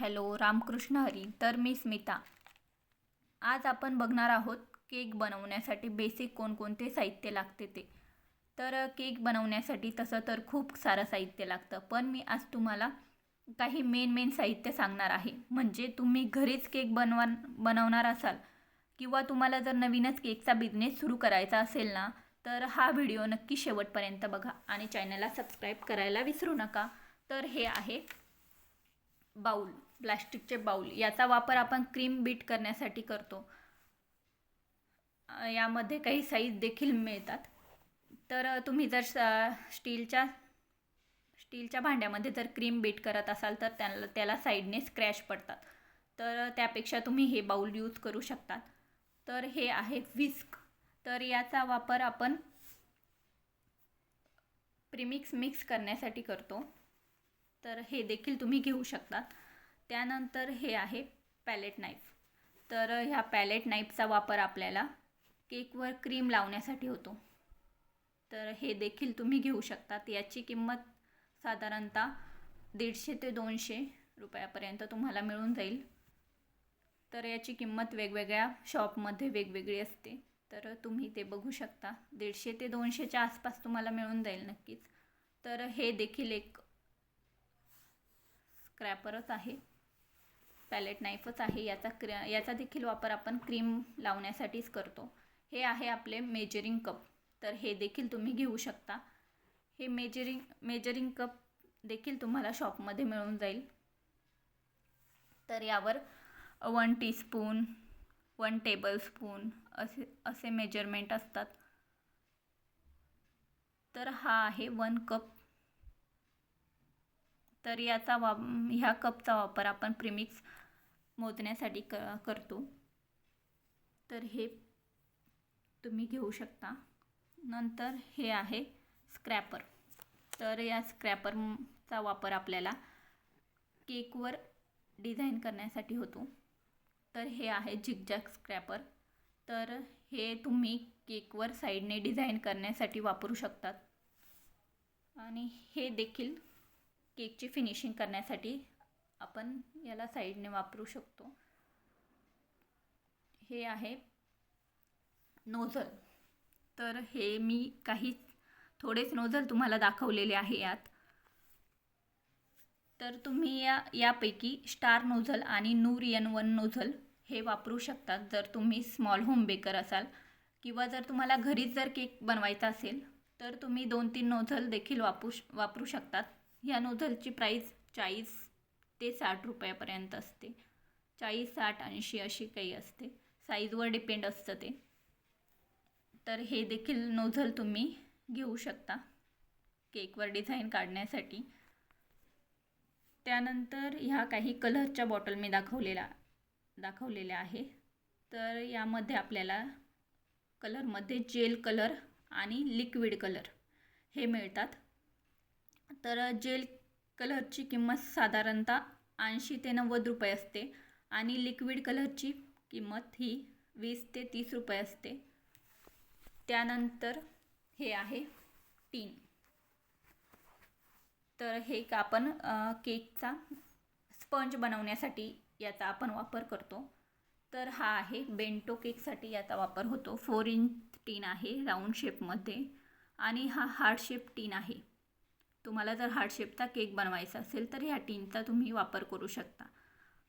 Hello Ramakrishna Hari तर मी स्मिता. आज आपण बघणार आहोत केक बनवण्यासाठी बेसिक कोणकोणते साहित्य लागते ते. तर केक बनवण्यासाठी तसं तर खूप सारं साहित्य लागतं पण मी आज तुम्हाला काही मेन मेन साहित्य सांगणार आहे. म्हणजे तुम्ही घरीच केक बनवा बनवणार असाल किंवा तुम्हाला जर नवीनच केकचा बिझनेस सुरू करायचा असेल ना तर हा व्हिडिओ नक्की शेवटपर्यंत बघा आणि चॅनलला सबस्क्राईब करायला विसरू नका. तर हे आहे बाऊल प्लास्टिकचे बाऊल याचा वापर आपण क्रीम बीट करण्यासाठी करतो. यामध्ये काही साईज देखील मिळतात. तर तुम्ही जर स्टीलच्या स्टीलच्या भांड्यामध्ये जर क्रीम बीट करत असाल तर त्याला त्याला साईडने स्क्रॅच पडतात. तर त्यापेक्षा तुम्ही हे बाऊल यूज करू शकतात. तर हे आहे विस्क तर याचा वापर आपण प्रिमिक्स मिक्स करण्यासाठी करतो. तर हे देखील तुम्ही घेऊ शकतात. त्यानंतर हे आहे पॅलेट नाईफ तर ह्या पॅलेट नाईफचा वापर आपल्याला केकवर क्रीम लावण्यासाठी होतो. तर हे देखील तुम्ही घेऊ शकतात. याची किंमत साधारणतः दीडशे ते दोनशे रुपयापर्यंत तुम्हाला मिळून जाईल. तर याची किंमत वेगवेगळ्या शॉपमध्ये वेगवेगळी असते. तर तुम्ही ते बघू शकता. दीडशे ते दोनशेच्या आसपास तुम्हाला मिळून जाईल नक्कीच. तर हे देखील एक स्क्रॅपरच आहे. पॅलेट नाईफच आहे. याचा क्र याचा देखील वापर आपण क्रीम लावण्यासाठीच करतो. हे आहे आपले मेजरिंग कप तर हे देखील तुम्ही घेऊ शकता. हे मेजरिंग मेजरिंग कप देखील तुम्हाला शॉपमध्ये मिळून जाईल. तर यावर वन टीस्पून वन टेबलस्पून असे असे मेजरमेंट असतात. तर हा आहे वन कप तर याचा वा ह्या कपचा वापर आपण प्रिमिक्स मोजण्यासाठी क करतो. तर हे तुम्ही घेऊ शकता. नंतर हे आहे स्क्रॅपर तर या स्क्रॅपरचा वापर आपल्याला केकवर डिझाईन करण्यासाठी होतो. तर हे आहे झिगझॅग स्क्रॅपर तर हे तुम्ही केकवर साईडने डिझाईन करण्यासाठी वापरू शकतात. आणि हे देखील केकची फिनिशिंग करण्यासाठी आपण याला साईडने वापरू शकतो. हे आहे नोझल. तर हे मी काही थोडेच नोझल तुम्हाला दाखवलेले आहे यात. तर तुम्ही या यापैकी स्टार नोझल आणि नूर एन वन नोझल हे वापरू शकतात. जर तुम्ही स्मॉल होम बेकर असाल किंवा जर तुम्हाला घरीच जर केक बनवायचा असेल तर तुम्ही दोन तीन नोझल देखील वापरू वापरू शकतात. ह्या नोझलची प्राईस चाळीस ते साठ रुपयापर्यंत असते. चाळीस साठ ऐंशी अशी काही असते. साईजवर डिपेंड असतं ते. तर हे देखील नोझल तुम्ही घेऊ शकता. केकवर डिझाईन काढण्यासाठी. त्यानंतर ह्या काही कलरच्या बॉटल मी दाखवलेल्या दाखवलेल्या आहे. तर यामध्ये आपल्याला कलरमध्ये जेल कलर आणि लिक्विड कलर हे मिळतात. तर जेल कलरची किंमत साधारणतः ऐंशी ते नव्वद रुपये असते आणि लिक्विड कलरची किंमत ही वीस ते तीस रुपये असते. त्यानंतर हे आहे टीन. तर हे का आपण केकचा स्पंज बनवण्यासाठी याचा आपण वापर करतो. तर हा आहे बेंटो केकसाठी याचा वापर होतो. फोर इंच टीन आहे राऊंड शेपमध्ये आणि हा हार्ड शेप टीन आहे. तुम्हाला जर हार्ड शेपचा केक बनवायचा असेल तर ह्या टीनचा तुम्ही वापर करू शकता.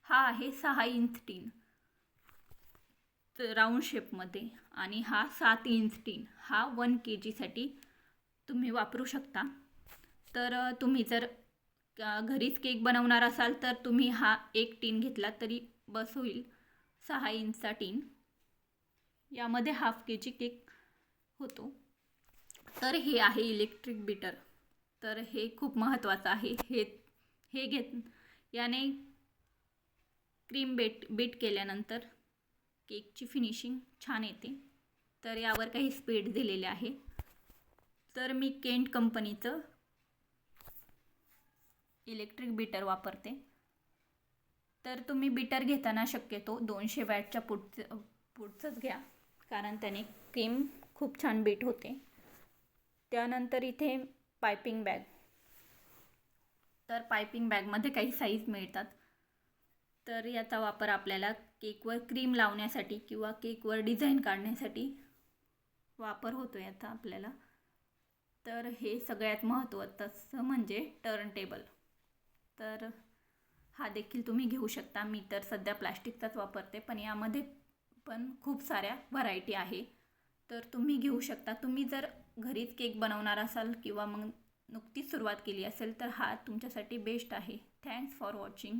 हा आहे सहा इंच टीन. राऊंड शेपमध्ये. आणि हा सात इंच टीन. हा वन के जीसाठी तुम्ही वापरू शकता. तर तुम्ही जर घरीच केक बनवणार असाल तर तुम्ही हा एक टीन घेतला तरी बस होईल सहा इंचचा टीन. यामध्ये हाफ के जी केक होतो. तर हे आहे इलेक्ट्रिक बीटर. तर हे खूप महत्त्वाचं आहे. हे हे घेत याने क्रीम बेट बीट केल्यानंतर केकची फिनिशिंग छान येते. तर यावर काही स्पीड दिलेले आहे. तर मी केंट कंपनीचं इलेक्ट्रिक बीटर वापरते. तर तुम्ही बीटर घेताना शक्यतो दोनशे वॅटच्या पुढचं पुढचंच घ्या. कारण त्याने क्रीम खूप छान बीट होते. त्यानंतर इथे पायपिंग बॅग. तर पायपिंग बॅगमध्ये काही साईज मिळतात. तर याचा वापर आपल्याला केकवर क्रीम लावण्यासाठी किंवा केकवर डिझाईन काढण्यासाठी वापर होतो याचा आपल्याला. तर हे सगळ्यात महत्त्वाचं म्हणजे टर्न टेबल तर हा देखील तुम्ही घेऊ शकता. मी तर सध्या प्लास्टिकचाच वापरते पण यामध्ये पण खूप साऱ्या व्हरायटी आहे. तर तुम्ही घेऊ शकता. तुम्ही जर घरीच केक बनवणार असाल किंवा मग नुकतीच सुरुवात केली असेल तर हा तुमच्यासाठी बेस्ट आहे. Thanks for watching